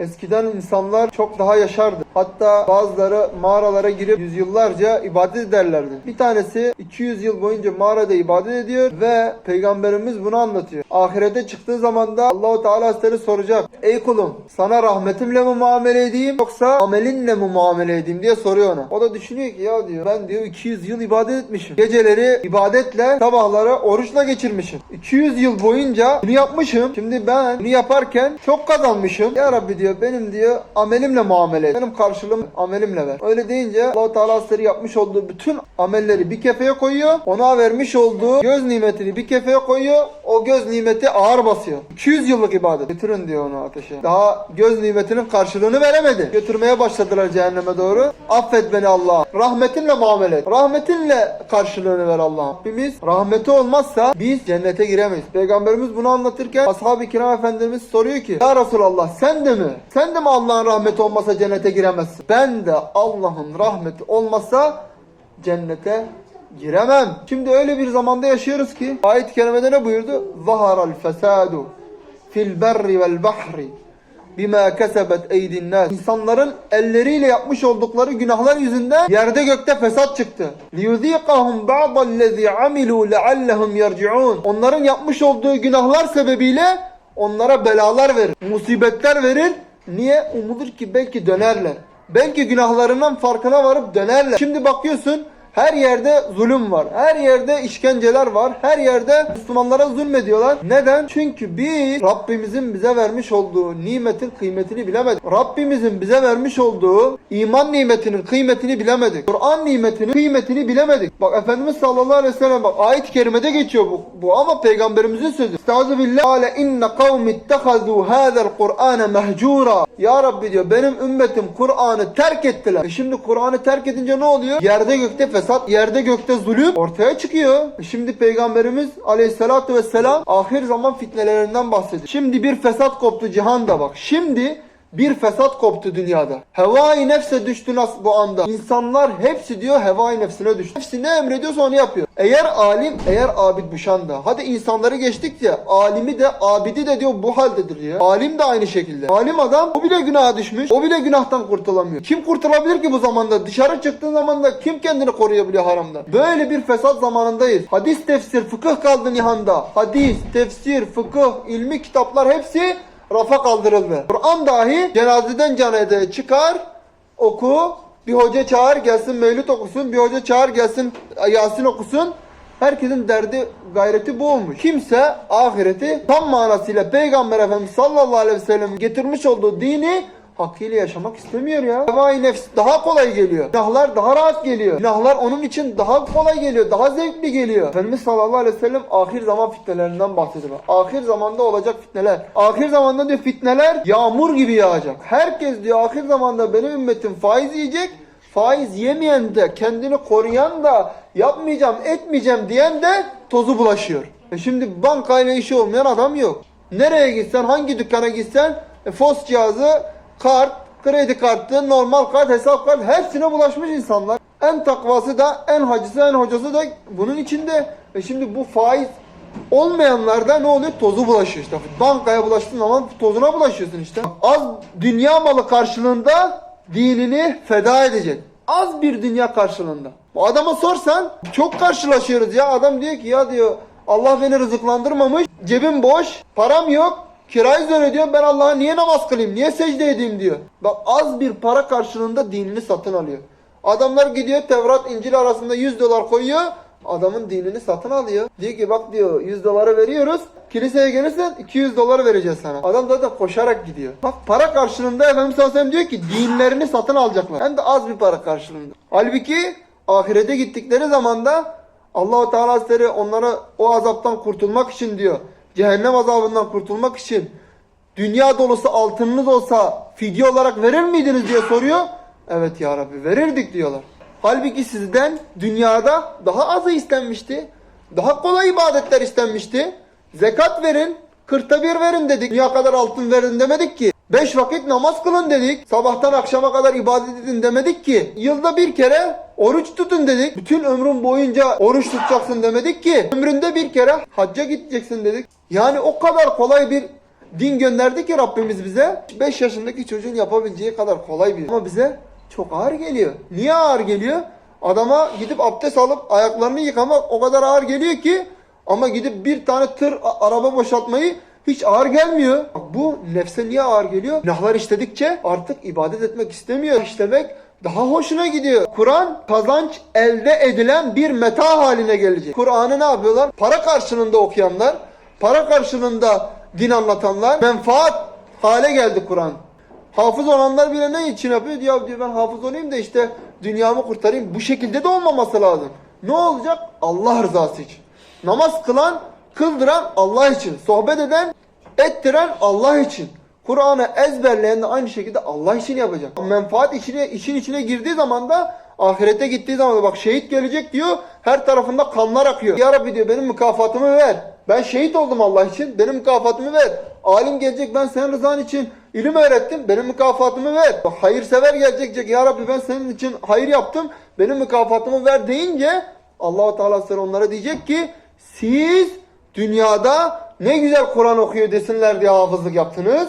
Eskiden insanlar çok daha yaşardı. Hatta bazıları mağaralara girip yüzyıllarca ibadet ederlerdi. Bir tanesi 200 yıl boyunca mağarada ibadet ediyor ve peygamberimiz bunu anlatıyor. Ahirete çıktığı zaman da Allahu Teala Hazretleri soracak. Ey kulum sana rahmetimle mi muamele edeyim yoksa amelinle mi muamele edeyim diye soruyor ona. O da düşünüyor ki ya diyor ben diyor 200 yıl ibadet etmişim. Geceleri ibadetle sabahları oruçla geçirmişim. 200 yıl boyunca bunu yapmışım. Şimdi ben bunu yaparken çok kazanmışım. Ya Rabbi diyor benim diyor amelimle muamele et. Benim karşılığım amelimle ver. Öyle deyince Allah-u Teala Hazretleri yapmış olduğu bütün amelleri bir kefeye koyuyor. Ona vermiş olduğu göz nimetini bir kefeye koyuyor. O göz nimeti ağır basıyor. 200 yıllık ibadet. Götürün diyor onu ateşe. Daha göz nimetinin karşılığını veremedi. Götürmeye başladılar cehenneme doğru. Affet beni Allah. Rahmetinle muamele et. Rahmetinle karşılığını ver Allah'ım. Rabbimiz rahmeti olmazsa biz cennete giremeyiz. Peygamberimiz bunu anlatırken ashab-ı kiram efendimiz soruyor ki Ya Resulallah sen de mi? Sen de mi Allah'ın rahmeti olmasa cennete giremezsin? Ben de Allah'ın rahmeti olmasa cennete giremem. Şimdi öyle bir zamanda yaşıyoruz ki ayet-i kerimede ne buyurdu? Zaharal fesadu fil berri vel bahri bima kesebet eydin nas. İnsanların elleriyle yapmış oldukları günahlar yüzünden yerde gökte fesat çıktı. Liyuziqahum ba'dallazi amilu leallehum yerciun. Onların yapmış olduğu günahlar sebebiyle onlara belalar verir, musibetler verir. Niye? Umulur ki belki dönerler. Belki günahlarından farkına varıp dönerler. Şimdi bakıyorsun her yerde zulüm var. Her yerde işkenceler var. Her yerde Müslümanlara zulmediyorlar. Neden? Çünkü biz Rabbimizin bize vermiş olduğu nimetin kıymetini bilemedik. Rabbimizin bize vermiş olduğu iman nimetinin kıymetini bilemedik. Kur'an nimetinin kıymetini bilemedik. Bak Efendimiz sallallahu aleyhi ve sellem bak ayet-i kerimede geçiyor bu, bu ama peygamberimizin sözü. Estaizu billah. Kale inne kavmi ittehazu hâzel Kur'ane mehcura. Ya Rabbi diyor benim ümmetim Kur'an'ı terk ettiler. E şimdi Kur'an'ı terk edince ne oluyor? Yerde gökte fesat, yerde gökte zulüm ortaya çıkıyor. Şimdi Peygamberimiz aleyhissalatu vesselam ahir zaman fitnelerinden bahsediyor. Şimdi bir fesat koptu cihanda bak. Şimdi bir fesat koptu dünyada. Hevai nefse düştü nas bu anda. İnsanlar hepsi diyor hevai nefsine düştü. Hepsi ne emrediyorsa onu yapıyor. Eğer alim, eğer abid bu şanda. Hadi insanları geçtik ya. Alimi de, abidi de diyor bu haldedir diyor. Alim de aynı şekilde. Alim adam o bile günaha düşmüş. O bile günahtan kurtulamıyor. Kim kurtulabilir ki bu zamanda? Dışarı çıktığın zaman da kim kendini koruyabiliyor haramdan? Böyle bir fesat zamanındayız. Hadis, tefsir, fıkıh kaldı nihanda. Hadis, tefsir, fıkıh, ilmi kitaplar hepsi rafa kaldırıldı. Kur'an dahi cenazeden cenazeye çıkar, oku, bir hoca çağır gelsin mevlüt okusun, bir hoca çağır gelsin Yasin okusun. Herkesin derdi gayreti bu olmuş. Kimse ahireti tam manasıyla Peygamber Efendimiz sallallahu aleyhi ve sellem getirmiş olduğu dini hakkıyla yaşamak istemiyor ya. Hevai nefs daha kolay geliyor. Günahlar daha rahat geliyor. Günahlar onun için daha kolay geliyor. Daha zevkli geliyor. Efendimiz sallallahu aleyhi ve sellem ahir zaman fitnelerinden bahsediyor. Ahir zamanda olacak fitneler. Ahir zamanda diyor fitneler yağmur gibi yağacak. Herkes diyor ahir zamanda benim ümmetim faiz yiyecek. Faiz yemeyen de kendini koruyan da yapmayacağım etmeyeceğim diyen de tozu bulaşıyor. E şimdi bankayla işi olmayan adam yok. Nereye gitsen hangi dükkana gitsen e, fos cihazı kart, kredi kartı, normal kart, hesap kart hepsine bulaşmış insanlar. En takvası da, en hacısı, en hocası da bunun içinde. E şimdi bu faiz olmayanlarda ne oluyor? Tozu bulaşıyor işte. Bankaya bulaştığın zaman tozuna bulaşıyorsun işte. Az dünya malı karşılığında dinini feda edecek. Az bir dünya karşılığında. Bu adama sorsan çok karşılaşıyoruz ya. Adam diyor ki ya diyor Allah beni rızıklandırmamış. Cebim boş. Param yok. Kirayı zor ödüyorum ben Allah'a niye namaz kılayım? Niye secde edeyim diyor. Bak az bir para karşılığında dinini satın alıyor. Adamlar gidiyor Tevrat İncil arasında 100 dolar koyuyor. Adamın dinini satın alıyor. Diyor ki bak diyor 100 doları veriyoruz. Kiliseye gelirsen 200 dolar vereceğiz sana. Adam zaten koşarak gidiyor. Bak para karşılığında Efendimiz sallallahu aleyhi ve sellem diyor ki dinlerini satın alacaklar. Hem de az bir para karşılığında. Halbuki ahirete gittikleri zamanda Allahu Teala onlara o azaptan kurtulmak için diyor. Cehennem azabından kurtulmak için dünya dolusu altınınız olsa fidye olarak verir miydiniz diye soruyor. Evet ya Rabbi verirdik diyorlar. Halbuki sizden dünyada daha azı istenmişti. Daha kolay ibadetler istenmişti. Zekat verin, kırkta bir verin dedik. Dünya kadar altın verin demedik ki. Beş vakit namaz kılın dedik. Sabahtan akşama kadar ibadet edin demedik ki. Yılda bir kere oruç tutun dedik. Bütün ömrün boyunca oruç tutacaksın demedik ki. Ömründe bir kere hacca gideceksin dedik. Yani o kadar kolay bir din gönderdi ki Rabbimiz bize 5 yaşındaki çocuğun yapabileceği kadar kolay bir. Ama bize çok ağır geliyor. Niye ağır geliyor? Adama gidip abdest alıp ayaklarını yıkamak o kadar ağır geliyor ki ama gidip bir tane tır araba boşaltmayı hiç ağır gelmiyor. Bu nefse niye ağır geliyor? Günahlar işledikçe artık ibadet etmek istemiyor. İşlemek daha hoşuna gidiyor. Kur'an kazanç elde edilen bir meta haline gelecek. Kur'an'ı ne yapıyorlar? Para karşılığında okuyanlar, para karşılığında din anlatanlar menfaat hale geldi Kur'an. Hafız olanlar bile ne için yapıyor? Ya diyor ben hafız olayım da işte dünyamı kurtarayım. Bu şekilde de olmaması lazım. Ne olacak? Allah rızası için. Namaz kılan, kıldıran Allah için. Sohbet eden, ettiren Allah için. Kur'an'ı ezberleyen de aynı şekilde Allah için yapacak. Menfaat içine, işin içine girdiği zaman da ahirete gittiği zaman da bak şehit gelecek diyor. Her tarafında kanlar akıyor. Ya Rabbi diyor benim mükafatımı ver. Ben şehit oldum Allah için. Benim mükafatımı ver. Alim gelecek ben senin rızan için ilim öğrettim. Benim mükafatımı ver. Hayırsever gelecek diyecek. Ya Rabbi ben senin için hayır yaptım. Benim mükafatımı ver deyince Allahu Teala onlara diyecek ki siz dünyada ne güzel Kur'an okuyor desinler diye hafızlık yaptınız.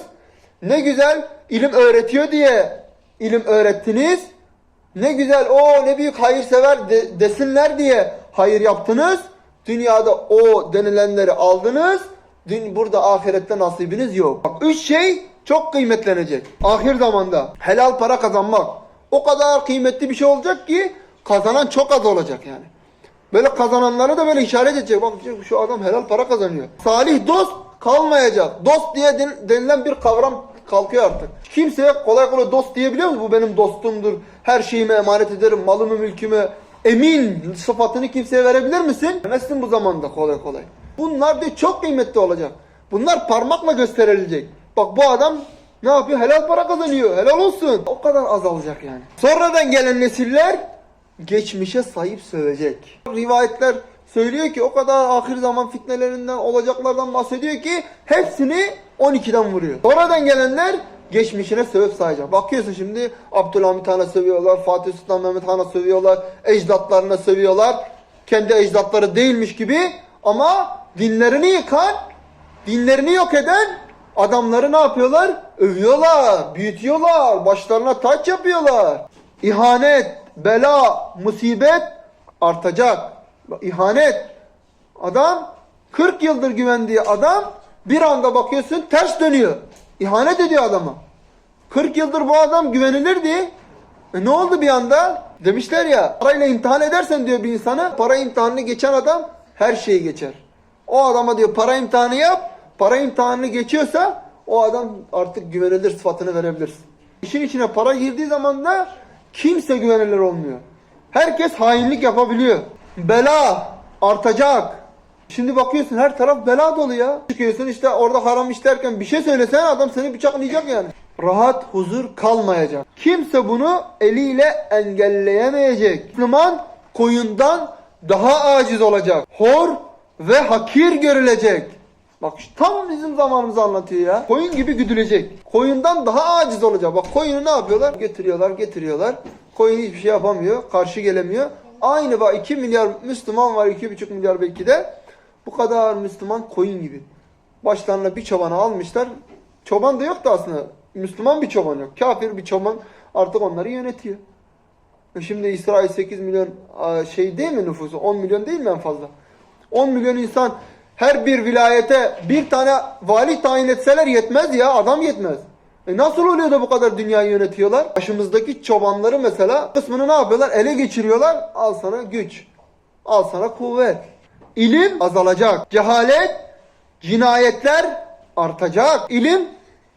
Ne güzel ilim öğretiyor diye ilim öğrettiniz. Ne güzel o ne büyük hayırsever de, desinler diye hayır yaptınız. Dünyada o denilenleri aldınız. Dün burada ahirette nasibiniz yok. Bak üç şey çok kıymetlenecek. Ahir zamanda helal para kazanmak. O kadar kıymetli bir şey olacak ki kazanan çok az olacak yani. Böyle kazananları da böyle işaret edecek. Bak şu adam helal para kazanıyor. Salih dost kalmayacak. Dost diye den- denilen bir kavram kalkıyor artık. Kimseye kolay kolay dost diyebiliyor musun? Bu benim dostumdur. Her şeyimi emanet ederim. Malımı mülkümü emin sıfatını kimseye verebilir misin? Veremezsin bu zamanda kolay kolay. Bunlar diyor çok kıymetli olacak. Bunlar parmakla gösterilecek. Bak bu adam ne yapıyor? Helal para kazanıyor. Helal olsun. O kadar azalacak yani. Sonradan gelen nesiller geçmişe sahip sövecek. Rivayetler söylüyor ki o kadar ahir zaman fitnelerinden olacaklardan bahsediyor ki hepsini 12'den vuruyor. Sonradan gelenler geçmişine sövüp sayacak. Bakıyorsun şimdi Abdülhamit Han'a sövüyorlar, Fatih Sultan Mehmet Han'a sövüyorlar, ecdatlarına sövüyorlar. Kendi ecdatları değilmiş gibi ama dinlerini yıkan, dinlerini yok eden adamları ne yapıyorlar? Övüyorlar, büyütüyorlar, başlarına taç yapıyorlar. İhanet, bela, musibet artacak. İhanet. Adam 40 yıldır güvendiği adam bir anda bakıyorsun ters dönüyor. İhanet ediyor adama. 40 yıldır bu adam güvenilirdi. E ne oldu bir anda? Demişler ya parayla imtihan edersen diyor bir insanı para imtihanını geçen adam her şeyi geçer. O adama diyor para imtihanı yap. Para imtihanını geçiyorsa o adam artık güvenilir sıfatını verebilirsin. İşin içine para girdiği zaman da kimse güvenilir olmuyor. Herkes hainlik yapabiliyor. Bela artacak. Şimdi bakıyorsun her taraf bela dolu ya. Çıkıyorsun işte orada haram işlerken bir şey söylesen adam seni bıçaklayacak yani. Rahat, huzur kalmayacak. Kimse bunu eliyle engelleyemeyecek. Müslüman koyundan daha aciz olacak. Hor ve hakir görülecek. Bak tam bizim zamanımızı anlatıyor ya. Koyun gibi güdülecek. Koyundan daha aciz olacak. Bak koyunu ne yapıyorlar? Getiriyorlar, getiriyorlar. Koyun hiçbir şey yapamıyor. Karşı gelemiyor. Aynı bak 2 milyar Müslüman var. 2,5 milyar belki de. Bu kadar Müslüman koyun gibi. Başlarına bir çobanı almışlar. Çoban da yok da aslında. Müslüman bir çoban yok. Kafir bir çoban artık onları yönetiyor. E Şimdi İsrail 8 milyon şey değil mi nüfusu? 10 milyon değil mi en fazla? 10 milyon insan her bir vilayete bir tane vali tayin etseler yetmez ya adam yetmez. E nasıl oluyor da bu kadar dünyayı yönetiyorlar? Başımızdaki çobanları mesela kısmını ne yapıyorlar? Ele geçiriyorlar. Al sana güç. Al sana kuvvet. İlim azalacak. Cehalet, cinayetler artacak. İlim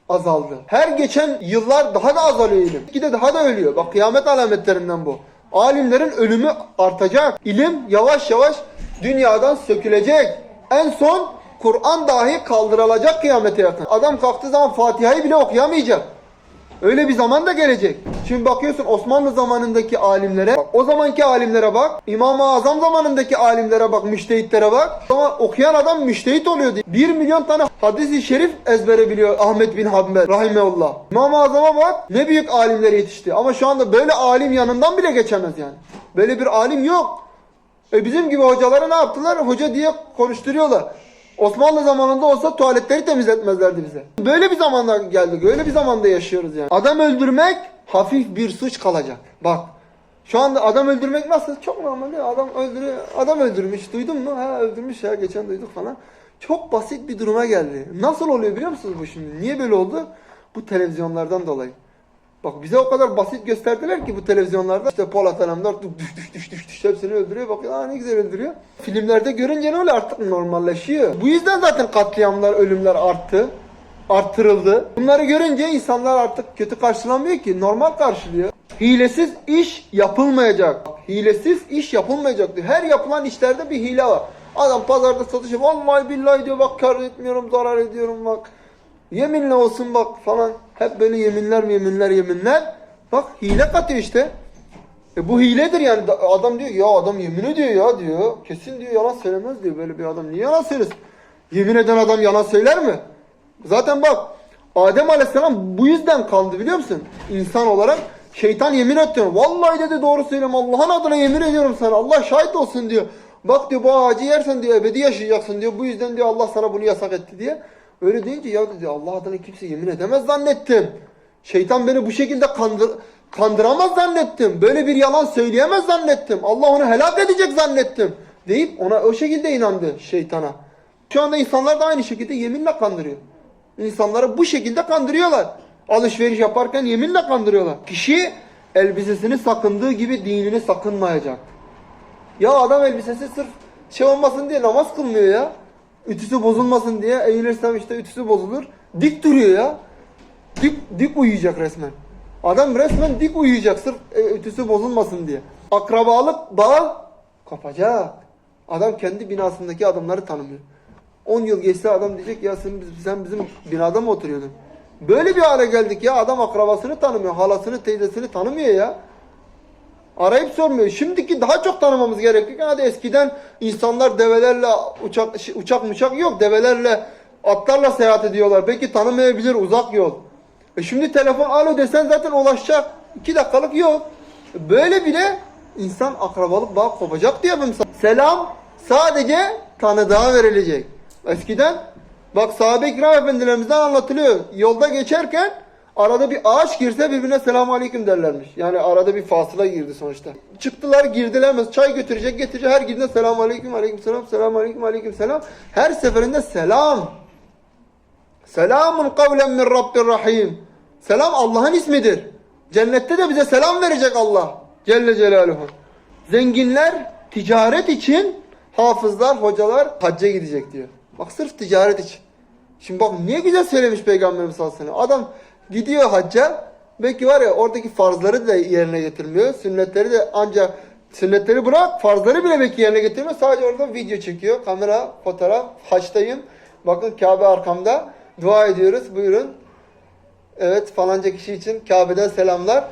azaldı. Her geçen yıllar daha da azalıyor ilim. Gide daha da ölüyor. Bak kıyamet alametlerinden bu. Alimlerin ölümü artacak. İlim yavaş yavaş dünyadan sökülecek. En son Kur'an dahi kaldırılacak kıyamete yakın. Adam kalktığı zaman Fatiha'yı bile okuyamayacak. Öyle bir zaman da gelecek. Şimdi bakıyorsun Osmanlı zamanındaki alimlere, bak, o zamanki alimlere bak, İmam-ı Azam zamanındaki alimlere bak, müştehitlere bak. Ama okuyan adam müştehit oluyordu. 1 milyon tane hadisi şerif ezbere biliyor Ahmet bin Hanbel rahimeullah. İmam-ı Azam'a bak ne büyük alimler yetişti. Ama şu anda böyle alim yanından bile geçemez yani. Böyle bir alim yok. E bizim gibi hocaları ne yaptılar? Hoca diye konuşturuyorlar. Osmanlı zamanında olsa tuvaletleri temizletmezlerdi bize. Böyle bir zamanda geldik. Öyle bir zamanda yaşıyoruz yani. Adam öldürmek hafif bir suç kalacak. Bak. Şu anda adam öldürmek nasıl? Çok normal değil? Adam öldürüyor. Adam öldürmüş. Duydun mu? Ha öldürmüş ya. Geçen duyduk falan. Çok basit bir duruma geldi. Nasıl oluyor biliyor musunuz bu şimdi? Niye böyle oldu? Bu televizyonlardan dolayı. Bak bize o kadar basit gösterdiler ki bu televizyonlarda işte Polat Alemdar düş düş düş düş düş hepsini öldürüyor. Bak aa ne güzel öldürüyor. Filmlerde görünce ne oluyor artık normalleşiyor. Bu yüzden zaten katliamlar, ölümler arttı. Arttırıldı. Bunları görünce insanlar artık kötü karşılamıyor ki normal karşılıyor. Hilesiz iş yapılmayacak. Hilesiz iş yapılmayacak diyor. Her yapılan işlerde bir hile var. Adam pazarda satış yapıyor. Vallahi billahi diyor bak kar etmiyorum zarar ediyorum bak. Yeminle olsun bak falan. Hep böyle yeminler yeminler yeminler. Bak hile katıyor işte. E bu hiledir yani. Da- Adam diyor ya adam yemin ediyor ya diyor. Kesin diyor yalan söylemez diyor. Böyle bir adam niye yalan söylesin? Yemin eden adam yalan söyler mi? Zaten bak Adem Aleyhisselam bu yüzden kaldı biliyor musun? İnsan olarak şeytan yemin etti. Vallahi dedi doğru söylüyorum Allah'ın adına yemin ediyorum sana. Allah şahit olsun diyor. Bak diyor bu ağacı yersen diyor ebedi yaşayacaksın diyor. Bu yüzden diyor Allah sana bunu yasak etti diye. Öyle deyince ya dedi Allah adına kimse yemin edemez zannettim. Şeytan beni bu şekilde kandır, kandıramaz zannettim. Böyle bir yalan söyleyemez zannettim. Allah onu helak edecek zannettim. Deyip ona o şekilde inandı şeytana. Şu anda insanlar da aynı şekilde yeminle kandırıyor. İnsanları bu şekilde kandırıyorlar. Alışveriş yaparken yeminle kandırıyorlar. Kişi elbisesini sakındığı gibi dinini sakınmayacak. Ya adam elbisesi sırf şey olmasın diye namaz kılmıyor ya. Ütüsü bozulmasın diye eğilirsem işte ütüsü bozulur. Dik duruyor ya. Dik, dik uyuyacak resmen. Adam resmen dik uyuyacak sırf e, ütüsü bozulmasın diye. Akrabalık bağı kopacak. Adam kendi binasındaki adamları tanımıyor. 10 yıl geçse adam diyecek ya sen, sen bizim binada mı oturuyordun? Böyle bir hale geldik ya adam akrabasını tanımıyor, halasını, teyzesini tanımıyor ya. Arayıp sormuyor. Şimdiki daha çok tanımamız gerekiyor. Hadi eskiden insanlar develerle uçak uçak uçak yok. Develerle atlarla seyahat ediyorlar. Belki tanımayabilir uzak yol. E şimdi telefon alo desen zaten ulaşacak. 2 dakikalık yol. Böyle bile insan akrabalık bağ kopacak diye ben. Selam sadece tanıdığa verilecek. Eskiden bak sahabe-i kiram efendilerimizden anlatılıyor. Yolda geçerken arada bir ağaç girse birbirine selamun aleyküm derlermiş. Yani arada bir fasıla girdi sonuçta. Çıktılar girdiler mesela çay götürecek getirecek her girdiğinde selamun aleyküm aleyküm selam selamun aleyküm aleyküm selam. Her seferinde selam. Selamun kavlen min Rabbir Rahim. Selam Allah'ın ismidir. Cennette de bize selam verecek Allah. Celle Celaluhu. Zenginler ticaret için hafızlar, hocalar hacca gidecek diyor. Bak sırf ticaret için. Şimdi bak niye güzel söylemiş Peygamberimiz sallallahu aleyhi ve sellem. Adam gidiyor hacca. Belki var ya oradaki farzları da yerine getirmiyor. Sünnetleri de ancak sünnetleri bırak farzları bile belki yerine getirmiyor. Sadece orada video çekiyor. Kamera, fotoğraf, haçtayım. Bakın Kabe arkamda. Dua ediyoruz. Buyurun. Evet falanca kişi için Kabe'den selamlar.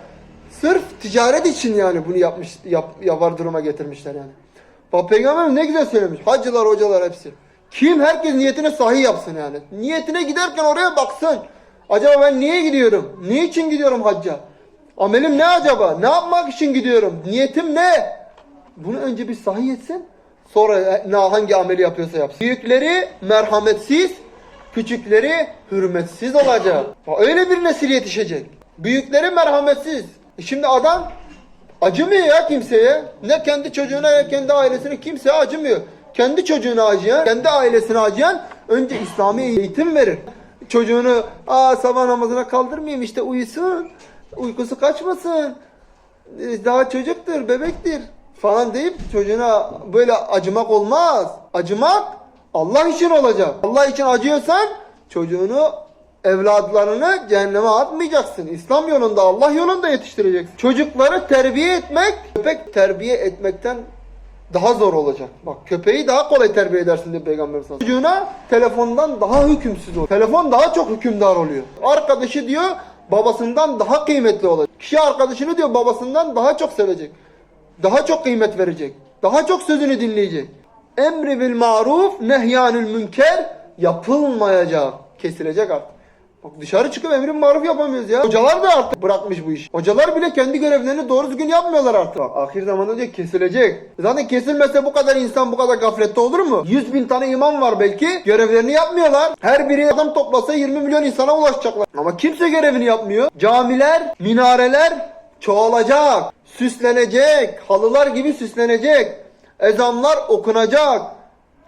Sırf ticaret için yani bunu yapmış yap, yapar duruma getirmişler yani. Bak Peygamber ne güzel söylemiş. Hacılar, hocalar hepsi. Kim herkes niyetine sahih yapsın yani. Niyetine giderken oraya baksın. Acaba ben niye gidiyorum? Niçin gidiyorum hacca? Amelim ne acaba? Ne yapmak için gidiyorum? Niyetim ne? Bunu önce bir sahih etsin. Sonra ne hangi ameli yapıyorsa yapsın. Büyükleri merhametsiz, küçükleri hürmetsiz olacak. Öyle bir nesil yetişecek. Büyükleri merhametsiz. E şimdi adam acımıyor ya kimseye. Ne kendi çocuğuna ne kendi ailesine kimseye acımıyor. Kendi çocuğuna acıyan, kendi ailesine acıyan önce İslami eğitim verir. Çocuğunu aa sabah namazına kaldırmayayım işte uyusun. Uykusu kaçmasın. E, Daha çocuktur, bebektir falan deyip çocuğuna böyle acımak olmaz. Acımak Allah için olacak. Allah için acıyorsan çocuğunu evladlarını cehenneme atmayacaksın. İslam yolunda, Allah yolunda yetiştireceksin. Çocukları terbiye etmek, köpek terbiye etmekten daha zor olacak. Bak köpeği daha kolay terbiye edersin diye Peygamber sallallahu. Çocuğuna telefondan daha hükümsüz oluyor. Telefon daha çok hükümdar oluyor. Arkadaşı diyor babasından daha kıymetli olacak. Kişi arkadaşını diyor babasından daha çok sevecek. Daha çok kıymet verecek. Daha çok sözünü dinleyecek. Emri bil maruf nehyanül münker yapılmayacak. Kesilecek artık. Bak dışarı çıkıp emrin maruf yapamıyoruz ya. Hocalar da artık bırakmış bu işi. Hocalar bile kendi görevlerini doğru düzgün yapmıyorlar artık. Bak ahir zamanda diyor kesilecek. Zaten kesilmese bu kadar insan bu kadar gaflette olur mu? 100 bin tane imam var belki. Görevlerini yapmıyorlar. Her biri adam toplasa 20 milyon insana ulaşacaklar. Ama kimse görevini yapmıyor. Camiler, minareler çoğalacak. Süslenecek. Halılar gibi süslenecek. Ezanlar okunacak.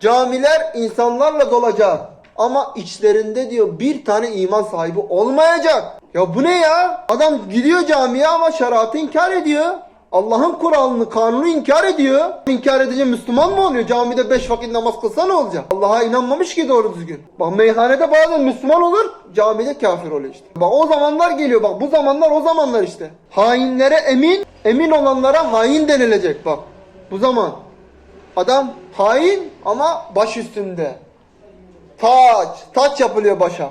Camiler insanlarla dolacak. Ama içlerinde diyor bir tane iman sahibi olmayacak. Ya bu ne ya? Adam gidiyor camiye ama şeriatı inkar ediyor. Allah'ın kuralını, kanunu inkar ediyor. İnkar edince Müslüman mı oluyor? Camide beş vakit namaz kılsa ne olacak? Allah'a inanmamış ki doğru düzgün. Bak meyhanede bazen Müslüman olur, camide kafir oluyor işte. Bak o zamanlar geliyor bak bu zamanlar o zamanlar işte. Hainlere emin, emin olanlara hain denilecek bak. Bu zaman. Adam hain ama baş üstünde. Taç, taç yapılıyor başa.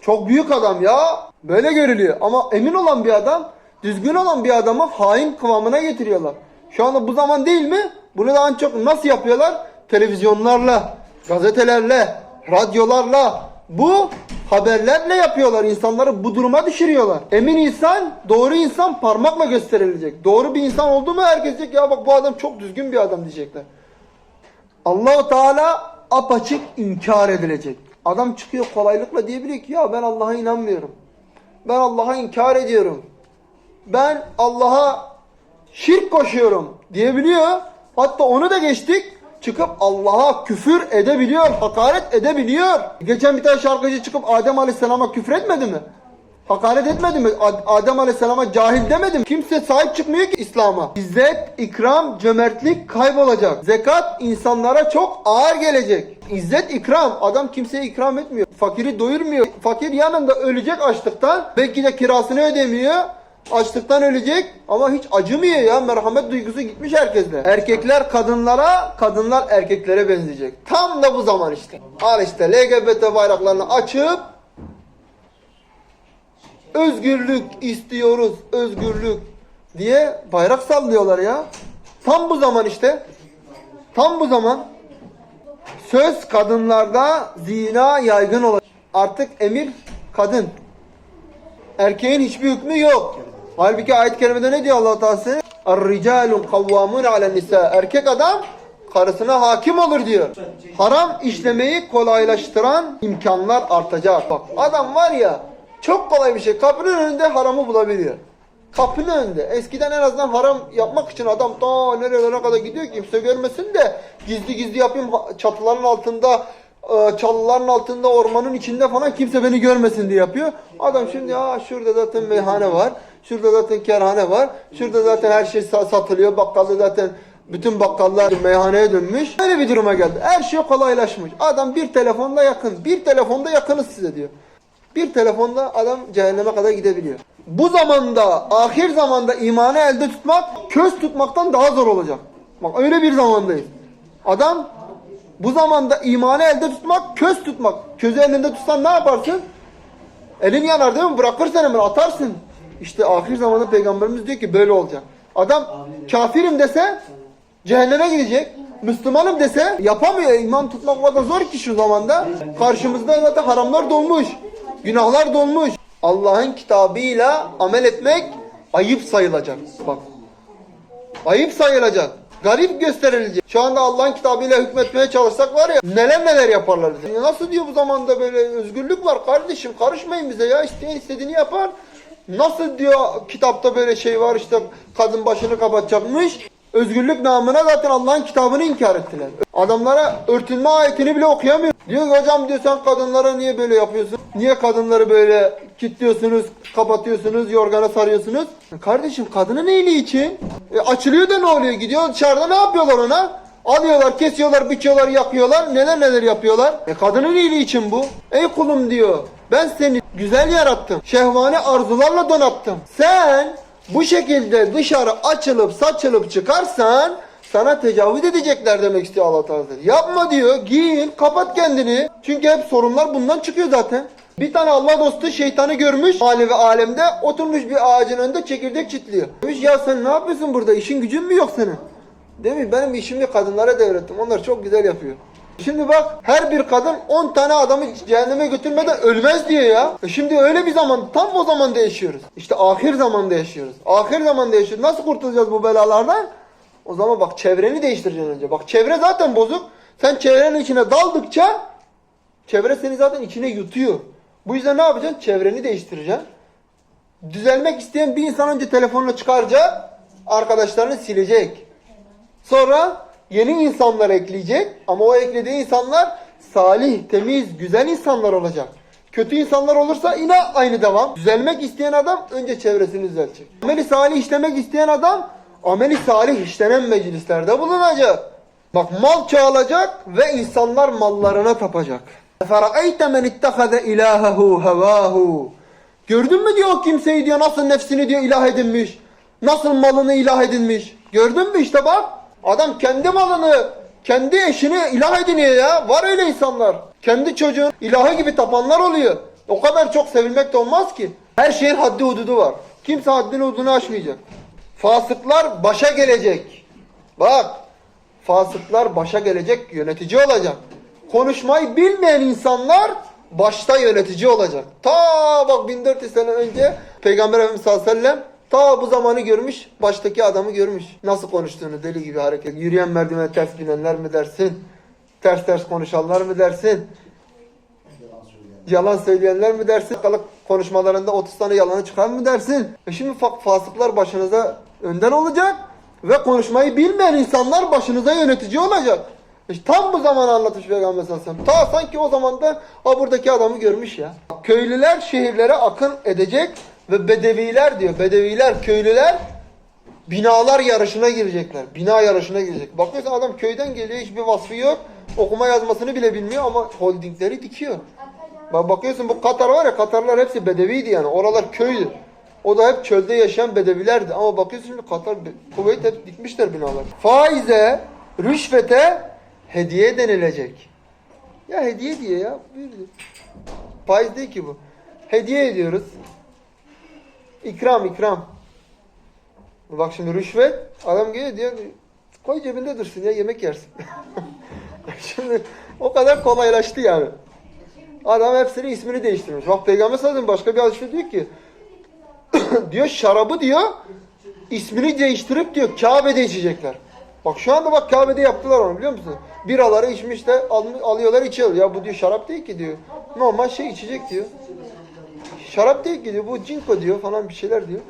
Çok büyük adam ya. Böyle görülüyor. Ama emin olan bir adam, düzgün olan bir adamı hain kıvamına getiriyorlar. Şu anda bu zaman değil mi? Bunu daha çok nasıl yapıyorlar? Televizyonlarla, gazetelerle, radyolarla, bu haberlerle yapıyorlar. İnsanları bu duruma düşürüyorlar. Emin insan, doğru insan parmakla gösterilecek. Doğru bir insan oldu mu herkes diyecek ya bak bu adam çok düzgün bir adam diyecekler. Allahu Teala apaçık inkar edilecek. Adam çıkıyor kolaylıkla diyebiliyor ki ya ben Allah'a inanmıyorum. Ben Allah'a inkar ediyorum. Ben Allah'a şirk koşuyorum diyebiliyor. Hatta onu da geçtik. Çıkıp Allah'a küfür edebiliyor, hakaret edebiliyor. Geçen bir tane şarkıcı çıkıp Adem Aleyhisselam'a küfür etmedi mi? Hakaret etmedi mi? Ad- Adem Aleyhisselam'a cahil demedi mi? Kimse sahip çıkmıyor ki İslam'a. İzzet, ikram, cömertlik kaybolacak. Zekat insanlara çok ağır gelecek. İzzet, ikram. Adam kimseye ikram etmiyor. Fakiri doyurmuyor. Fakir yanında ölecek açlıktan. Belki de kirasını ödemiyor. Açlıktan ölecek ama hiç acımıyor ya. Merhamet duygusu gitmiş herkeste. Erkekler kadınlara, kadınlar erkeklere benzeyecek. Tam da bu zaman işte. Al işte LGBT bayraklarını açıp özgürlük istiyoruz, özgürlük diye bayrak sallıyorlar ya. Tam bu zaman işte. Tam bu zaman söz kadınlarda zina yaygın olacak. Artık emir kadın. Erkeğin hiçbir hükmü yok. Halbuki ayet-i kerimede ne diyor Allah Teala? Er-ricalun kavvamun alen nisa. Erkek adam karısına hakim olur diyor. Haram işlemeyi kolaylaştıran imkanlar artacak. Bak adam var ya çok kolay bir şey. Kapının önünde haramı bulabiliyor. Kapının önünde. Eskiden en azından haram yapmak için adam ta nerelere kadar gidiyor ki kimse görmesin de gizli gizli yapayım çatıların altında e, çalıların altında ormanın içinde falan kimse beni görmesin diye yapıyor. Adam şimdi ha şurada zaten meyhane var. Şurada zaten kerhane var. Şurada zaten her şey sa- satılıyor. Bakkalda zaten bütün bakkallar meyhaneye dönmüş. Böyle bir duruma geldi. Her şey kolaylaşmış. Adam bir telefonla yakın. Bir telefonda yakınız size diyor. Bir telefonda adam cehenneme kadar gidebiliyor. Bu zamanda, ahir zamanda imanı elde tutmak, köz tutmaktan daha zor olacak. Bak öyle bir zamandayız. Adam bu zamanda imanı elde tutmak, köz tutmak. Közü elinde tutsan ne yaparsın? Elin yanar değil mi? Bırakırsan hemen atarsın. İşte ahir zamanda peygamberimiz diyor ki böyle olacak. Adam kafirim dese cehenneme gidecek. Müslümanım dese yapamıyor. İman tutmak o kadar zor ki şu zamanda. Karşımızda zaten haramlar dolmuş. Günahlar dolmuş. Allah'ın kitabıyla amel etmek ayıp sayılacak. Bak. Ayıp sayılacak. Garip gösterilecek. Şu anda Allah'ın kitabıyla hükmetmeye çalışsak var ya neler neler yaparlar bize. Nasıl diyor bu zamanda böyle özgürlük var kardeşim karışmayın bize ya isteyen istediğini yapar. Nasıl diyor kitapta böyle şey var işte kadın başını kapatacakmış. Özgürlük namına zaten Allah'ın kitabını inkar ettiler. Adamlara örtünme ayetini bile okuyamıyor. Diyor hocam diyor sen kadınlara niye böyle yapıyorsun? Niye kadınları böyle kilitliyorsunuz, kapatıyorsunuz, yorgana sarıyorsunuz? Kardeşim kadının iyiliği için. E, açılıyor da ne oluyor? Gidiyor dışarıda ne yapıyorlar ona? Alıyorlar, kesiyorlar, biçiyorlar, yakıyorlar. Neler neler yapıyorlar. E kadının iyiliği için bu. Ey kulum diyor. Ben seni güzel yarattım. Şehvani arzularla donattım. Sen bu şekilde dışarı açılıp saçılıp çıkarsan sana tecavüz edecekler demek istiyor Allah Teala. Yapma diyor. Giyin, kapat kendini. Çünkü hep sorunlar bundan çıkıyor zaten. Bir tane Allah dostu şeytanı görmüş manevi alemde oturmuş bir ağacın önünde çekirdek çitliyor. Demiş ya sen ne yapıyorsun burada? İşin gücün mü yok senin? Değil mi? Benim işimi kadınlara devrettim. Onlar çok güzel yapıyor. Şimdi bak her bir kadın 10 tane adamı cehenneme götürmeden ölmez diyor ya. E şimdi öyle bir zaman tam o zamanda yaşıyoruz. İşte ahir zamanda yaşıyoruz. Ahir zamanda yaşıyoruz. Nasıl kurtulacağız bu belalardan? O zaman bak çevreni değiştireceksin önce. Bak çevre zaten bozuk. Sen çevrenin içine daldıkça çevre seni zaten içine yutuyor. Bu yüzden ne yapacaksın? Çevreni değiştireceksin. Düzelmek isteyen bir insan önce telefonunu çıkaracak, arkadaşlarını silecek. Sonra yeni insanlar ekleyecek ama o eklediği insanlar salih, temiz, güzel insanlar olacak. Kötü insanlar olursa yine aynı devam. Düzelmek isteyen adam önce çevresini düzeltecek. Ameli salih işlemek isteyen adam ameli salih işlenen meclislerde bulunacak. Bak mal çoğalacak ve insanlar mallarına tapacak. فَرَأَيْتَ مَنِ اتَّخَذَ اِلَٰهَهُ هَوَاهُ Gördün mü diyor o kimseyi diyor nasıl nefsini diyor ilah edinmiş. Nasıl malını ilah edinmiş. Gördün mü işte bak. Adam kendi malını, kendi eşini ilah ediniyor ya. Var öyle insanlar. Kendi çocuğun ilahı gibi tapanlar oluyor. O kadar çok sevilmek de olmaz ki. Her şeyin haddi hududu var. Kimse haddini hududunu aşmayacak. Fasıklar başa gelecek. Bak. Fasıklar başa gelecek, yönetici olacak. Konuşmayı bilmeyen insanlar başta yönetici olacak. Ta bak 1400 sene önce Peygamber Efendimiz sallallahu aleyhi ve sellem ta bu zamanı görmüş, baştaki adamı görmüş. Nasıl konuştuğunu deli gibi hareket. Yürüyen merdivene ters binenler mi dersin? Ters ters konuşanlar mı dersin? Yalan söyleyenler mi dersin? Kalık konuşmalarında 30 tane yalanı çıkar mı dersin? E şimdi fa- fasıklar başınıza önden olacak ve konuşmayı bilmeyen insanlar başınıza yönetici olacak. İşte tam bu zamanı anlatmış Peygamber sallallahu aleyhi ve sellem. Ta sanki o zaman da ha buradaki adamı görmüş ya. Köylüler şehirlere akın edecek ve bedeviler diyor. Bedeviler, köylüler binalar yarışına girecekler. Bina yarışına girecek. Bakıyorsun adam köyden geliyor hiçbir vasfı yok. Okuma yazmasını bile bilmiyor ama holdingleri dikiyor. Bak bakıyorsun bu Katar var ya Katarlar hepsi bedeviydi yani. Oralar köydü. O da hep çölde yaşayan bedevilerdi. Ama bakıyorsun şimdi Katar, Kuveyt hep dikmişler binalar. Faize, rüşvete hediye denilecek. Ya hediye diye ya. buyur diyor. Faiz değil ki bu. Hediye ediyoruz. İkram ikram. Bak şimdi rüşvet adam geliyor diyor koy cebinde dursun ya yemek yersin. şimdi o kadar kolaylaştı yani. Adam hepsinin ismini değiştirmiş. Bak Peygamber sallallahu başka bir hadiste diyor ki diyor şarabı diyor ismini değiştirip diyor Kabe'de içecekler. Bak şu anda bak Kabe'de yaptılar onu biliyor musun? Biraları içmiş de al- alıyorlar içiyorlar. Ya bu diyor şarap değil ki diyor. Normal şey içecek diyor. Şarap değil ki diyor. Bu cinko diyor falan bir şeyler diyor.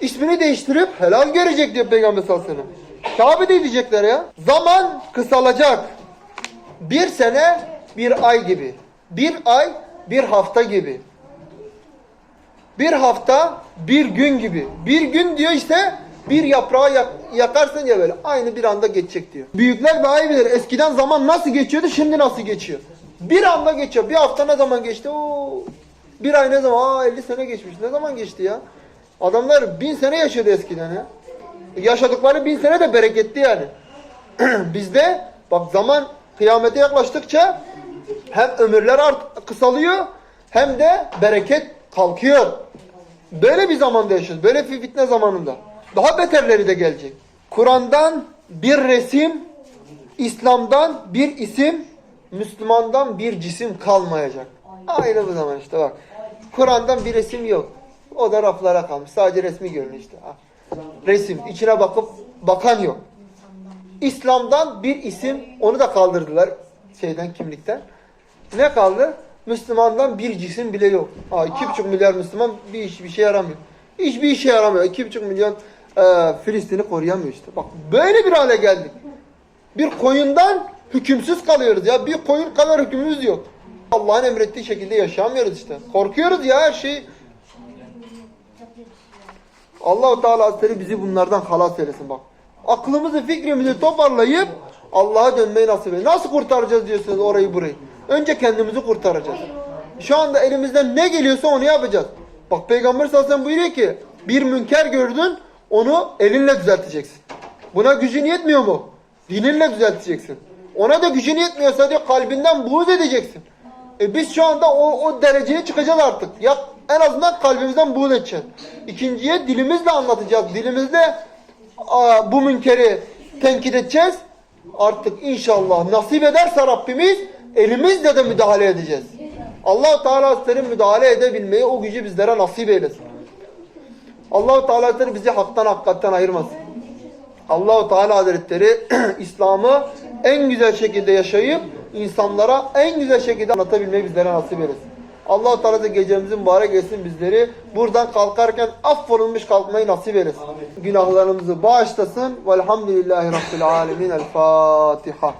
İsmini değiştirip helal görecek diyor Peygamber sallallahu aleyhi ve. Kabe'de diyecekler ya. Zaman kısalacak. Bir sene bir ay gibi. Bir ay bir hafta gibi. Bir hafta bir gün gibi. Bir gün diyor işte bir yaprağı yak- yakarsın ya böyle. Aynı bir anda geçecek diyor. Büyükler daha iyi bilir. Eskiden zaman nasıl geçiyordu şimdi nasıl geçiyor. Bir anda geçiyor. Bir hafta ne zaman geçti? Oo. Bir ay ne zaman? Aa 50 sene geçmiş. Ne zaman geçti ya? Adamlar bin sene yaşadı eskiden ya. Yaşadıkları bin sene de bereketli yani. Bizde bak zaman kıyamete yaklaştıkça hem ömürler art kısalıyor hem de bereket kalkıyor. Böyle bir zamanda yaşıyoruz. Böyle fitne zamanında. Daha beterleri de gelecek. Kur'an'dan bir resim, İslam'dan bir isim, Müslüman'dan bir cisim kalmayacak. Aynı bu zaman işte bak. Kur'an'dan bir resim yok. O da raflara kalmış. Sadece resmi görünüyor işte. Resim. içine bakıp bakan yok. İslam'dan bir isim onu da kaldırdılar şeyden kimlikten. Ne kaldı? Müslümandan bir cisim bile yok. Ha, iki buçuk milyar Müslüman bir iş bir şey yaramıyor. Hiçbir işe yaramıyor. İki buçuk milyon e, Filistin'i koruyamıyor işte. Bak böyle bir hale geldik. Bir koyundan hükümsüz kalıyoruz ya. Bir koyun kadar hükmümüz yok. Allah'ın emrettiği şekilde yaşamıyoruz işte. Korkuyoruz ya her şeyi. Allahu Teala Hazretleri bizi bunlardan halas eylesin bak. Aklımızı fikrimizi toparlayıp Allah'a dönmeyi nasip eylesin. Nasıl kurtaracağız diyorsunuz orayı burayı. Önce kendimizi kurtaracağız. Şu anda elimizden ne geliyorsa onu yapacağız. Bak Peygamber sallallahu aleyhi ve sellem buyuruyor ki bir münker gördün onu elinle düzelteceksin. Buna gücün yetmiyor mu? Dininle düzelteceksin. Ona da gücün yetmiyorsa diyor kalbinden buğz edeceksin. E biz şu anda o, o dereceye çıkacağız artık. Ya en azından kalbimizden buğz edeceğiz. İkinciye dilimizle anlatacağız. Dilimizle aa, bu münkeri tenkit edeceğiz. artık inşallah nasip ederse Rabbimiz elimizle de müdahale edeceğiz. Allah Teala Hazretleri müdahale edebilmeyi o gücü bizlere nasip eylesin. Allah Teala Hazretleri bizi haktan hakikatten ayırmasın. Allahu Teala Hazretleri İslam'ı en güzel şekilde yaşayıp insanlara en güzel şekilde anlatabilmeyi bizlere nasip eylesin. Allah Teala da gecemizin mübarek etsin bizleri. Buradan kalkarken affolunmuş kalkmayı nasip eylesin. Günahlarımızı bağışlasın. Velhamdülillahi Rabbil Alemin. El Fatiha.